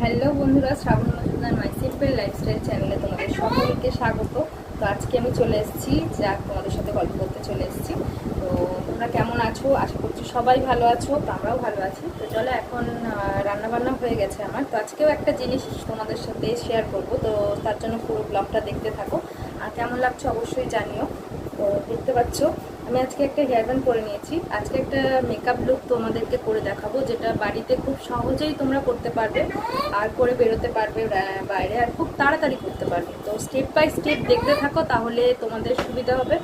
Hello বন্ধুরা, Shrabon Majumdar my simple lifestyle চ্যানেলে তোমাদের সকলকে স্বাগত। তো আজকে আমি চলে এসেছি, যাক, তোমাদের সাথে গল্প করতে চলে এসেছি। তো তোমরা কেমন আছো? আশা করছি সবাই ভালো আছো, তো আমরাও ভালো আছি। তো চলো এখন রান্না বান্না হয়ে গেছে আমার। তো আজকেও একটা জিনিস তোমাদের সাথে শেয়ার করব। তো তার জন্য পুরো ব্লগটা দেখতে থাকো। আর কেমন লাগছে অবশ্যই জানিও। তো দেখতে পাচ্ছ আমি আজকে একটা হেয়ার ব্যান্ড করে নিয়েছি। আজকে একটা মেকআপ লুক তোমাদেরকে করে দেখাবো, যেটা বাড়িতে খুব সহজেই তোমরা করতে পারবে আর করে বেরোতে পারবে বাইরে আর খুব তাড়াতাড়ি করতে পারবে। তো স্টেপ বাই স্টেপ দেখতে থাকো, তাহলে তোমাদের সুবিধা হবে।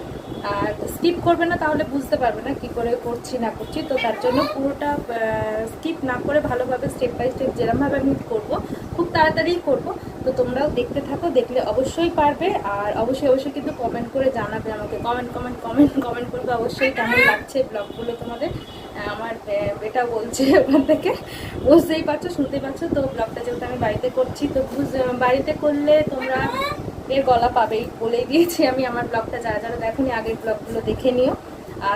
আর স্কিপ করবে না, তাহলে বুঝতে পারবে না কি করে করছি, না করছি। তো তার জন্য পুরোটা স্কিপ না করে ভালোভাবে স্টেপ বাই স্টেপ যেরমভাবে আমি করব, খুব তাড়াতাড়ি করব। তো তোমরাও দেখতে থাকো, দেখলে অবশ্যই পারবে। আর অবশ্যই অবশ্যই কিন্তু কমেন্ট করে জানাবে আমাকে। কমেন্ট কমেন্ট কমেন্ট কমেন্ট করবে অবশ্যই কেমন লাগছে ব্লগগুলো তোমাদের। আমার বেটা বলছে ওখান থেকে। বুঝতেই পারছ, শুনতেই পাচ্ছ তো ব্লগটা যেহেতু আমি বাড়িতে করছি, তো বুঝ, বাড়িতে করলে তোমরা এর গলা পাবেই বলেই দিয়েছি আমি আমার ব্লগটা, যারা যারা দেখোনি আগের ব্লগগুলো দেখে নিও।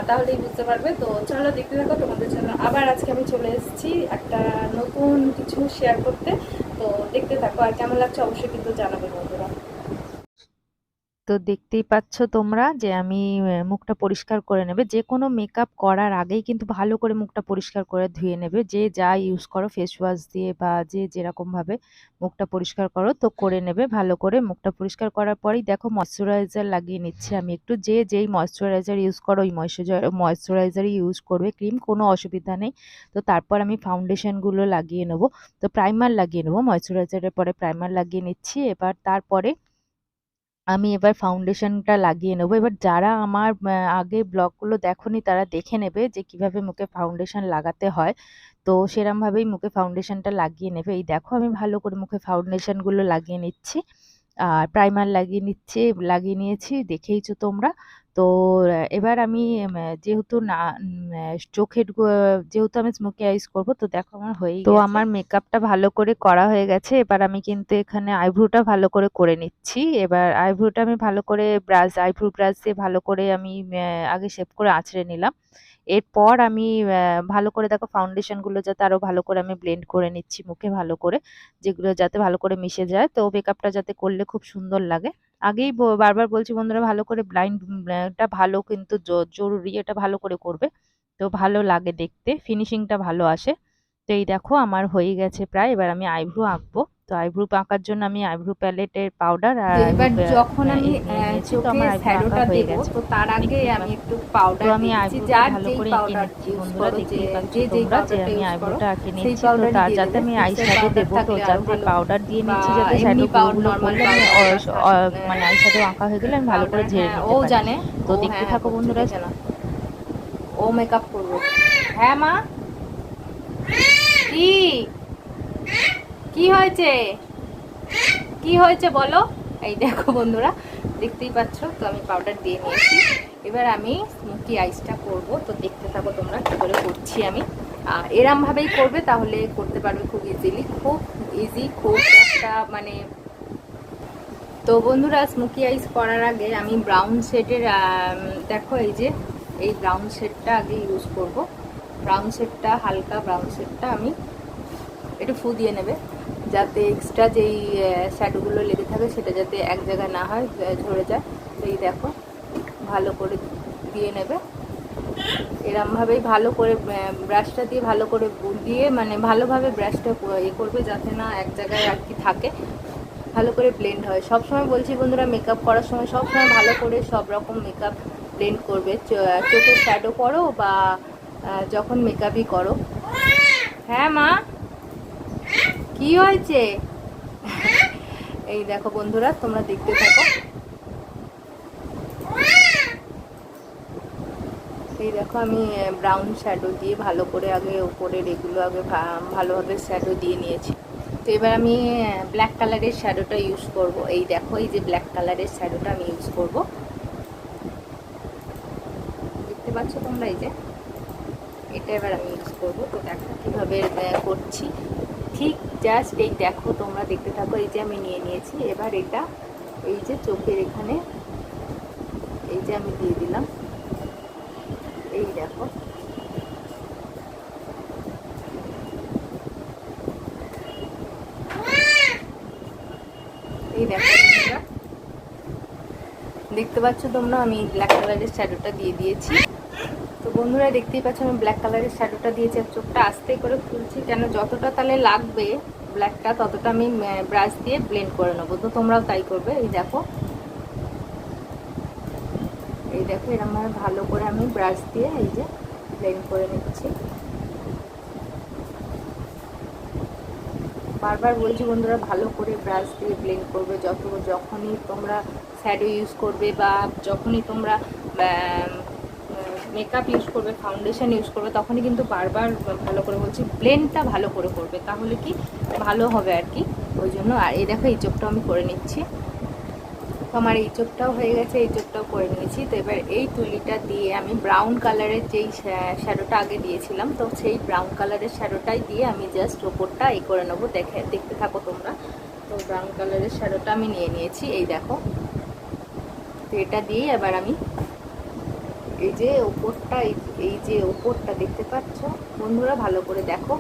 তাহলেই বুঝতে পারবে। তো চলো দেখতে থাকো, তোমাদের জন্য আবার আজকে আমি চলে এসেছি একটা নতুন কিছু শেয়ার করতে। তো দেখতে থাকো, আর কেমন লাগছে অবশ্যই কিন্তু জানাবে বন্ধুরা। তো দেখতেই পাচ্ছ তোমরা যে আমি মুখটা পরিষ্কার করে নেবে। যে কোনো মেকআপ করার আগেই কিন্তু ভালো করে মুখটা পরিষ্কার করে ধুয়ে নেবে। যে যা ইউজ করো ফেস ওয়াশ দিয়ে বা যে যেরকম ভাবে মুখটা পরিষ্কার করো তো করে নেবে। ভালো করে মুখটা পরিষ্কার করার পরেই দেখো ময়শ্চারাইজার লাগিয়ে নিচ্ছি আমি একটু। যে যেই ময়শ্চারাইজার ইউজ করো ওই ময়শ্চারাইজার ময়শ্চারাইজারই ইউজ করবে ক্রিম কোনো অসুবিধা নেই। তো তারপর আমি ফাউন্ডেশনগুলো লাগিয়ে নেব। তো প্রাইমার লাগিয়ে নেব। ময়শ্চারাইজারের পরে প্রাইমার লাগিয়ে নিচ্ছি। এবার তারপরে আমি এবার ফাউন্ডেশনটা লাগিয়ে নেব। এবার যারা আমার আগে ব্লগগুলো দেখনি তারা দেখে নেবে যে কীভাবে মুখে ফাউন্ডেশন লাগাতে হয়। তো সেরমভাবেই মুখে ফাউন্ডেশনটা লাগিয়ে নেবে। এই দেখো আমি ভালো করে মুখে ফাউন্ডেশনগুলো লাগিয়ে নিচ্ছি। আর প্রাইমার লাগিয়ে নিচ্ছি, লাগিয়ে নিয়েছি, দেখেইছো তোমরা। তো এবার আমি যেহেতু না চোখের যেহেতু আমি স্মোকি আইস করব তো দেখো আমার হয়েই তো। আমার মেকআপটা ভালো করে করা হয়ে গেছে এবার আমি কিন্তু এখানে আইব্রোটা ভালো করে করে নিচ্ছি। এবার আইব্রোটা আমি ভালো করে ব্রাশ আইব্রো ব্রাশ দিয়ে ভালো করে আমি আগে শেভ করে আঁচড়ে নিলাম। এরপর আমি ভালো করে দেখো ফাউন্ডেশনগুলো যাতে আরও ভালো করে আমি ব্লেন্ড করে নিচ্ছি মুখে ভালো করে যেগুলো যাতে ভালো করে মিশে যায়। তো মেকআপটা যাতে করলে খুব সুন্দর লাগে। আগেই বারবার বলছি, বন্ধুরা ভালো করে ব্লাইন্ড টা ভালো কিন্তু জরুরি এটা ভালো করে করবে। তো ভালো লাগে দেখতে ফিনিশিংটা ভালো আসে। তো এই দেখো, আমার হয়ে গেছে প্রায়। এবার আমি আইব্রো আঁকবো। তো আইব্রো আঁকার জন্য আমি আইব্রো প্যালেটের পাউডার আর এবার যখন আমি নিয়ে আহ, চোখে শ্যাডোটা হয়ে দেবো তো তার আগে আমি একটু পাউডার আমি ভালো করে এঁকে নিচ্ছি বন্ধুরা দেখতেই পাচ্ছ তোমরা যে আমি আইব্রোটা আঁকে নিচ্ছি তো তার যাতে আমি আই শ্যাডো দেবো তো যাতে পাউডার দিয়ে নিচ্ছি যাতে শ্যাডো গুলো করলে আমি মানে আই শ্যাডো আঁকা হয়ে গেলে আমি ভালো করে ঝেড়ে হ্যাঁ, নিতে ও জানে তো দেখতে হ্যাঁ, থাকো বন্ধুরা। ও মেকআপ করবে। হ্যাঁ মা? কি? কি হয়েছে? কি হয়েছে বলো? এই দেখো বন্ধুরা, দেখতেই পাচ্ছ, তো আমি পাউডার দিয়ে নিয়েছি। এবার আমি স্মোকি আইসটা করব, তো দেখতে থাকো তোমরা কী করে করছি আমি। আর এরম করবে, তাহলে করতে পারবে খুব ইজিলি খুব ইজি খুব একটা মানে তো বন্ধুরা স্মোকি আইস করার আগে আমি ব্রাউন শেডের দেখো এই যে, এই ব্রাউন শেডটা আগে ইউজ করব। ব্রাউন শেডটা হালকা ব্রাউন শেডটা আমি একটু ফু দিয়ে নেবে। যাতে এক্সট্রা যেই শ্যাডোগুলো লেগে থাকে সেটা যাতে এক জায়গায় না হয় ঝরে যায়। তো এই দেখো, ভালো করে দিয়ে নেবে। এরমভাবেই ভালো করে ব্রাশটা দিয়ে ভালো করে দিয়ে মানে ভালোভাবে ব্রাশটা ইয়ে করবে যাতে না এক জায়গায় আর কি থাকে। ভালো করে ব্লেন্ড হয়। সব সময় বলছি বন্ধুরা মেকআপ করার সময় সব সময় ভালো করে সব রকম মেকআপ ব্লেন্ড করবে। চো- চোখে শ্যাডো করো বা যখন মেকআপই করো। হ্যাঁ মা? কি হয়েছে? এই দেখো বন্ধুরা, তোমরা দেখতে থাকো। এই দেখো আমি ব্রাউন শ্যাডো দিয়ে ভালো করে আগে উপরের এগুলো আগে ভালোভাবে শ্যাডো দিয়ে নিয়েছি। তো এবার আমি ব্ল্যাক কালারের শ্যাডোটা ইউজ করব। এই দেখো, এই যে ব্ল্যাক কালারের শ্যাডোটা আমি ইউজ করব। দেখতে পাচ্ছ তোমরা এই যে? এটা এবার আমি ইউজ করব। তো দেখো কীভাবে করছি। ঠিক জাস্ট এই দেখো, তোমরা দেখতে থাকো, এই যে আমি নিয়ে নিয়েছি। এবার এটা এই যে চোখের এখানে, এই যে আমি দিয়ে দিলাম। এই দেখো। এই দেখো দেখতে পাচ্ছ তোমরা, আমি ব্ল্যাক কালারের শ্যাডোটা দিয়ে দিয়েছি। বন্ধুরা দেখতেই পাচ্ছ, আমি ব্ল্যাক কালারের শ্যাডোটা দিয়েছি আর চোখটা আস্তে করে খুলছি। কেন যতটা তাহলে লাগবে ব্ল্যাকটা ততটা আমি ব্রাশ দিয়ে ব্লেন্ড করে নেব। তো তোমরাও তাই করবে। এই দেখো। এই দেখো এরকমভাবে ভালো করে আমি ব্রাশ দিয়ে এই যে ব্লেন্ড করে নিচ্ছি। বারবার বলছি বন্ধুরা, ভালো করে ব্রাশ দিয়ে ব্লেন্ড করবে। যত যখনই তোমরা শ্যাডো ইউজ করবে বা যখনই তোমরা মেকআপ ইউজ করবে ফাউন্ডেশন ইউজ করবে, তখনই কিন্তু বারবার ভালো করে বলছি ব্লেন্ডটা ভালো করে করবে, তাহলে কি ভালো হবে আর কি? ওই জন্য, আর এই দেখো, এই চোখটাও আমি করে নিচ্ছি। তো আমার এই চোখটাও হয়ে গেছে, এই চোখটাও করে নিয়েছি। তো এবার এই তুলিটা দিয়ে আমি ব্রাউন কালারের যেই শ্যাডোটা আগে দিয়েছিলাম, তো সেই ব্রাউন কালারের শ্যাডোটাই দিয়ে আমি জাস্ট ওপরটা এই করে নেব। দেখে, দেখতে থাকো তোমরা। তো ব্রাউন কালারের শ্যাডোটা আমি নিয়ে নিয়েছি, এই দেখো। তো এটা দিয়েই এবার আমি এই যে ওপরটা, এই যে ওপরটা দেখতে পাচ্ছ? বন্ধুরা, ভালো করে দেখো।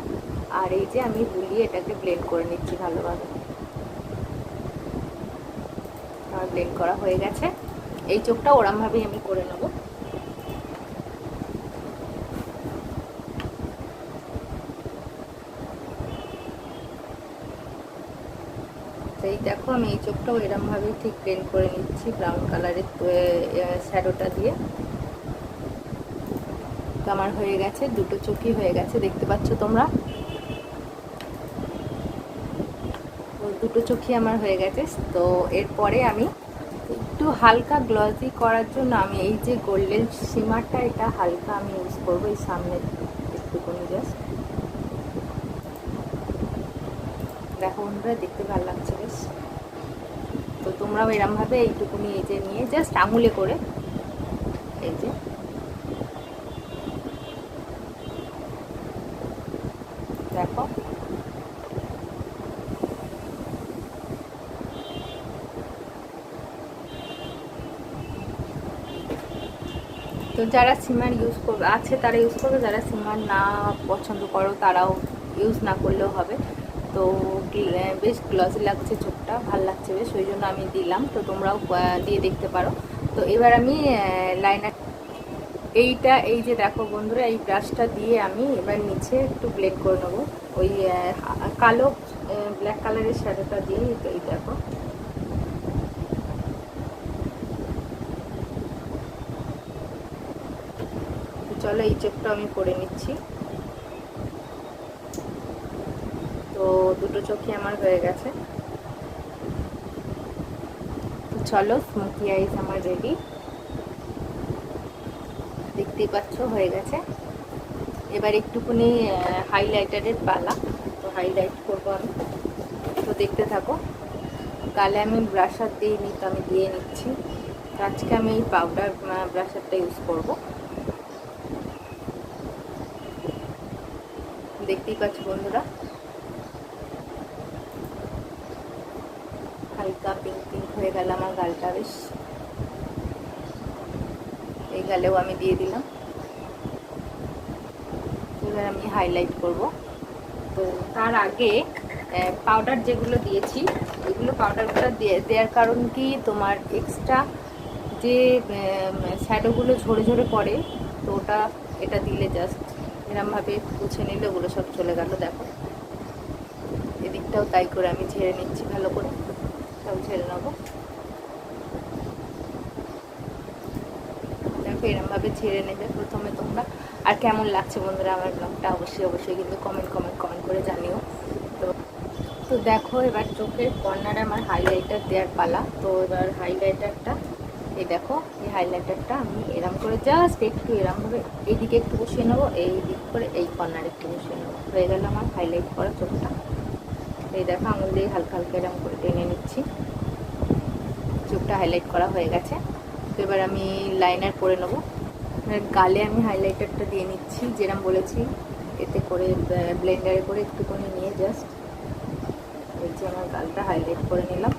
আর এই যে আমি বুলিয়ে এটাকে ব্লেন্ড করে নিচ্ছি ভালোভাবে। আমার ব্লেন্ড করা হয়ে গেছে। এই চোখটা ওরমভাবেই আমি করে নেব। এই দেখো, আমি এই চোখটাও এরমভাবেই ঠিক ব্লেন্ড করে নিচ্ছি ব্রাউন কালারের শ্যাডোটা দিয়ে। আমার হয়ে গেছে, দুটো চোখই হয়ে গেছে, দেখতে পাচ্ছ তোমরা? দুটো চোখই আমার হয়ে গেছে। তো এরপরে আমি একটু হালকা গ্লসি করার জন্য আমি এই যে গোল্ডেন সিমারটা এটা হালকা আমি ইউজ করব এই সামনে একটুখানি জাস্ট দেখো বন্ধুরা, দেখতে ভালো লাগছে বেশ। তো তোমরাও এরমভাবে এইটুকুনি এই যে নিয়ে জাস্ট আঙুলে করে এই যে দেখো। তো যারা সিমার ইউজ করবে আছে তারা ইউজ করবে, যারা সিমার না পছন্দ করো তারাও ইউজ না করলেও হবে। তো বেশ গ্লসি লাগছে চোখটা, ভালো লাগছে বেশ, ওই জন্য আমি দিলাম। তো তোমরাও দিয়ে দেখতে পারো। তো এবার আমি লাইনার এইটা, এই যে দেখো বন্ধুরা, এই ব্রাশটা দিয়ে আমি এবার নিচে একটু ব্লেড করে নেব। ওই কালো ব্ল্যাক কালারের শ্যাডোটা দিয়ে এই দেখো। চলো, এই চোখটা আমি করে নিচ্ছি। তো দুটো চোখই আমার হয়ে গেছে। চলো স্মুথি আইস আমার রেডি দেখতেই পাচ্ছ, হয়ে গেছে। এবার একটুখানি হাইলাইটারের পালা। তো হাইলাইট করব আমি। তো দেখতে থাকো। গালে আমি ব্রাশার দিয়ে নিই তো আমি দিয়ে নিচ্ছি। আজকে আমি এই পাউডার ব্রাশারটা ইউজ করব। দেখতেই পাচ্ছ বন্ধুরা। হালকা পিঙ্ক পিঙ্ক হয়ে গেল আমার গালটা, বেশ। এই আমি দিয়ে দিলাম। এবার আমি হাইলাইট করব। তো তার আগে পাউডার যেগুলো দিয়েছি, এগুলো পাউডারগুলো দেওয়ার কারণ কি? তোমার এক্সট্রা যে শ্যাডোগুলো ঝরে ঝরে পড়ে, তো ওটা, এটা দিলে জাস্ট এরমভাবে মুছে নিলে ওগুলো সব চলে গেল, দেখো। এদিকটাও তাই করে আমি ঝেড়ে নিচ্ছি ভালো করে। সব ঝেড়ে নেব দেখো এরমভাবে ছেড়ে নেবে প্রথমে তোমরা। আর কেমন লাগছে বন্ধুরা আমার ব্লগটা অবশ্যই অবশ্যই কিন্তু কমেন্ট কমেন্ট কমেন্ট করে জানিও। তো তো দেখো, এবার চোখের কর্নারে আমার হাইলাইটার দেওয়ার পালা। তো এবার হাইলাইটারটা এই দেখো, এই হাইলাইটারটা আমি এরম করে জাস্ট একটু এরমভাবে এইদিকে একটু বসিয়ে নেব এই দিক করে এই কর্নারে একটু বসিয়ে নেব। হয়ে গেল আমার হাইলাইট করা চোখটা। এই দেখো, আঙুল দিয়ে হালকা হালকা এরম করে টেনে নিচ্ছি। চোখটা হাইলাইট করা হয়ে গেছে। তো এবার আমি লাইনার করে নেব। গালে আমি হাইলাইটারটা দিয়ে নিচ্ছি যেরকম বলেছি, এতে করে ব্লেন্ডারে করে একটুখানি নিয়ে জাস্ট এই যে আমার গালটা হাইলাইট করে নিলাম।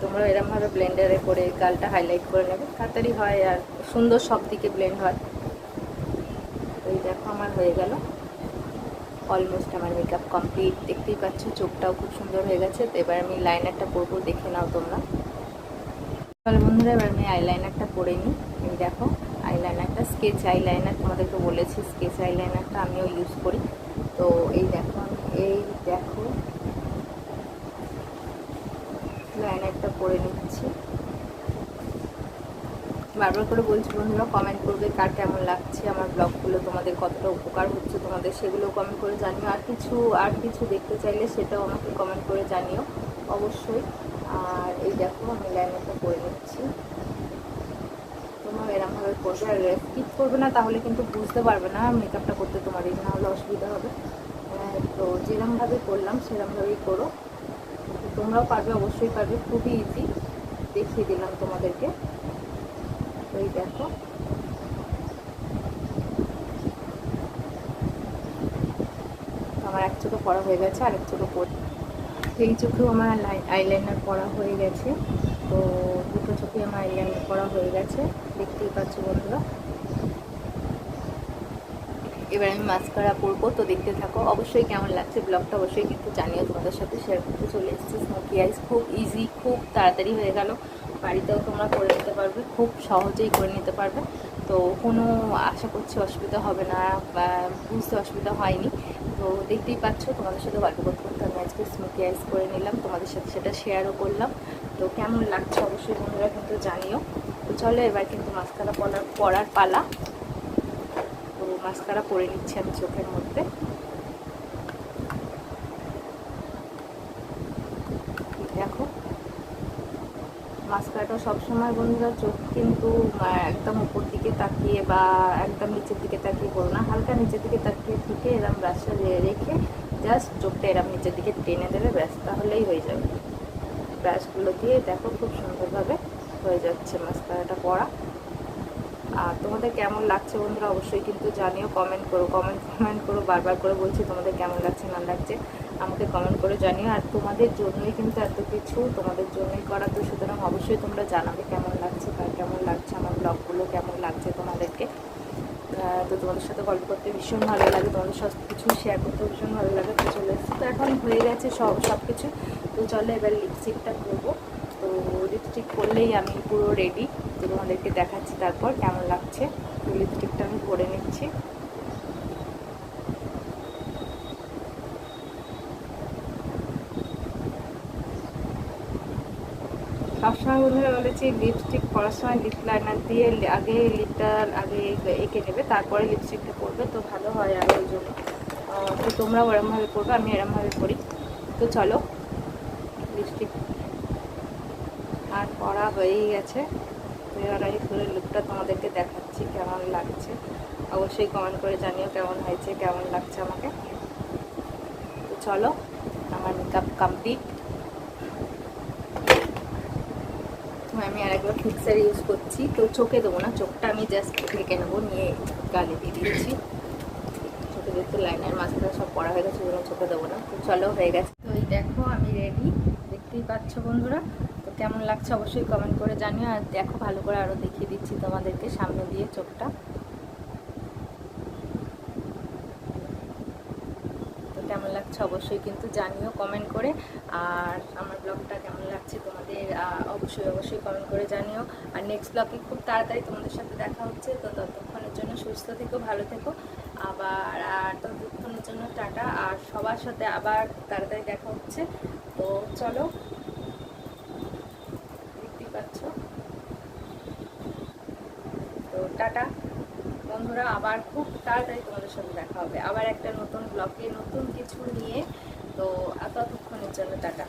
তোমরা এরমভাবে ব্লেন্ডারে করে গালটা হাইলাইট করে নেবে। তাড়াতাড়ি হয় আর সুন্দর সব দিকে ব্লেন্ড হয়। এই দেখো আমার হয়ে গেল। অলমোস্ট আমার মেকআপ কমপ্লিট দেখতেই পাচ্ছ, চোখটাও খুব সুন্দর হয়ে গেছে। তো এবার আমি লাইনারটা পরবো, দেখে নাও তোমরা। তাহলে বন্ধুরা, এবার আমি আইলাইনারটা পরে নিই। এই দেখো আইলাইনারটা স্কেচ আইলাইনার তোমাদেরকে বলেছি স্কেচ আইলাইনারটা আমিও ইউজ করি। তো এই দেখো এই দেখো লাইনারটা পরে নিচ্ছি। বারবার করে বলছি বন্ধুরা কমেন্ট করবে কার কেমন লাগছে আমার ব্লগগুলো তোমাদের কতটা উপকার হচ্ছে তোমাদের সেগুলো কমেন্ট করে জানিও। আর কিছু আর কিছু দেখতে চাইলে সেটাও আমাকে কমেন্ট করে জানিও, অবশ্যই। আর এই দেখো আমি লাইনারটা করে নিচ্ছি। তোমরা এরমভাবে করবে আর স্কিপ করবে না তাহলে কিন্তু বুঝতে পারবে না মেকআপটা করতে তোমার এই না হলে অসুবিধা হবে। আহ, তো যেরমভাবে করলাম সেরমভাবেই করো। তোমরাও পারবে অবশ্যই পারবে খুবই ইজি দেখিয়ে দিলাম তোমাদেরকে। তো এই দেখো। আমার এক চোখে পড়া হয়ে গেছে আর এক চোখে পড়ে এই চোখেও আমার আইলাইনার পড়া হয়ে গেছে। তো দুটো চোখে আমার আইলাইনার পড়া হয়ে গেছে। দেখতেই পাচ্ছ বন্ধুরা। এবার আমি মাস্কারা পরবো। তো দেখতে থাকো। অবশ্যই কেমন লাগছে ব্লগটা অবশ্যই কিন্তু জানিও। তোমাদের সাথে শেয়ার করতে চলে এসেছি স্মোকি আইস খুব ইজি খুব তাড়াতাড়ি হয়ে গেল। বাড়িতেও তোমরা করে নিতে পারবে। খুব সহজেই করে নিতে পারবে। তো কোনো আশা করছি অসুবিধা হবে না বা বুঝতে অসুবিধা হয়নি। তো দেখতেই পাচ্ছ, তোমাদের সাথে গল্প করতে করতে আমি আজকে স্মোকি আইস করে নিলাম, তোমাদের সাথে সেটা শেয়ারও করলাম। তো কেমন লাগছে অবশ্যই বন্ধুরা কিন্তু জানিও। তো চলো এবার কিন্তু মাস্কারা পরার পরার পালা। তো মাস্কারা পরে নিচ্ছি আমি চোখের মধ্যে দেখো মাস্কারাটা সবসময় বন্ধুরা চোখ কিন্তু একদম উপর দিকে তাকিয়ে বা একদম নিচের দিকে তাকিয়ে করো না, হালকা নিচের দিকে তাকিয়ে থেকে এরম ব্রাশটা রেখে জাস্ট চোখটা এরম নিচের দিকে টেনে দেবে, ব্রাশ তাহলেই হয়ে যাবে। ব্রাশগুলো দিয়ে দেখো খুব সুন্দরভাবে হয়ে যাচ্ছে মাস্কারাটা পরা। আর তোমাদের কেমন লাগছে বন্ধুরা অবশ্যই কিন্তু জানিও কমেন্ট করো কমেন্ট কমেন্ট করো, বারবার করে বলছি তোমাদের কেমন লাগছে, না লাগছে। আমাকে কমেন্ট করে জানিও। আর তোমাদের জন্যই কিন্তু এত কিছু, তোমাদের জন্যই করা তো সুতরাং অবশ্যই তোমরা জানাবে কেমন লাগছে কার কেমন লাগছে আমার ব্লগগুলো, কেমন লাগছে তোমাদেরকে। তো তোমাদের সাথে গল্প করতে ভীষণ ভালো লাগে, তোমাদের সব কিছু শেয়ার করতে ভীষণ ভালো লাগে। তো চলে এসেছি। তো এখন হয়ে গেছে সব সব কিছু। তো চলো এবার লিপস্টিকটা করব। তো লিপস্টিক করলেই আমি পুরো রেডি তো তোমাদেরকে দেখাচ্ছি তারপর কেমন লাগছে। তো লিপস্টিকটা আমি করে নিচ্ছি। সবসময় বন্ধুরা বলেছি লিপস্টিক পরার সময় লিপ লাইনার দিয়ে আগে লিপটা আগে এঁকে নেবে, তারপরে লিপস্টিকটা পরবে, তো ভালো হয় আর ওই জন্য। তো তোমরাও এরমভাবে করবে আমি এরমভাবে করি তো চলো লিপস্টিক আর পড়া হয়েই গেছে। তো এবার আমি পুরো লুকটা তোমাদেরকে দেখাচ্ছি, কেমন লাগছে। অবশ্যই কমেন্ট করে জানিও কেমন হয়েছে, কেমন লাগছে আমাকে। তো চলো, আমার মেকআপ কমপ্লিট আমি আরেকবার ফিক্সার ইউজ করছি। তো চোখে দেবো না, চোখটা আমি জাস্ট ঢেকে নেব, নিয়ে গালে দিয়ে দিচ্ছি। চোখে যেহেতু লাইনের মাঝখানে সব পড়া হয়ে গেছে ওগুলো চোখে দেবো না। তো চলো, হয়ে গেছে। তো এই দেখো, আমি রেডি দেখতেই পাচ্ছ বন্ধুরা? তো কেমন লাগছে অবশ্যই কমেন্ট করে জানিও। আর দেখো, ভালো করে আরও দেখিয়ে দিচ্ছি তোমাদেরকে সামনে দিয়ে চোখটা। তো কেমন লাগছে অবশ্যই কিন্তু জানিও কমেন্ট করে। আর আমার ব্লগটা কেমন তোমাদের অবশ্যই অবশ্যই কমেন্ট করে জানিও। আর নেক্সট ব্লগে খুব তাড়াতাড়ি তোমাদের সাথে দেখা হচ্ছে। তো ততক্ষণের জন্য সুস্থ থেকো, ভালো থেকো। আবার আর ততক্ষণের জন্য টাটা। আর সবার সাথে আবার তাড়াতাড়ি দেখা হচ্ছে। তো চলো, দেখতেই পাচ্ছ? তো টাটা। বন্ধুরা, আবার খুব তাড়াতাড়ি তোমাদের সাথে দেখা হবে। আবার একটা নতুন ব্লগে নতুন কিছু নিয়ে। তো ততক্ষণের জন্য টাটা।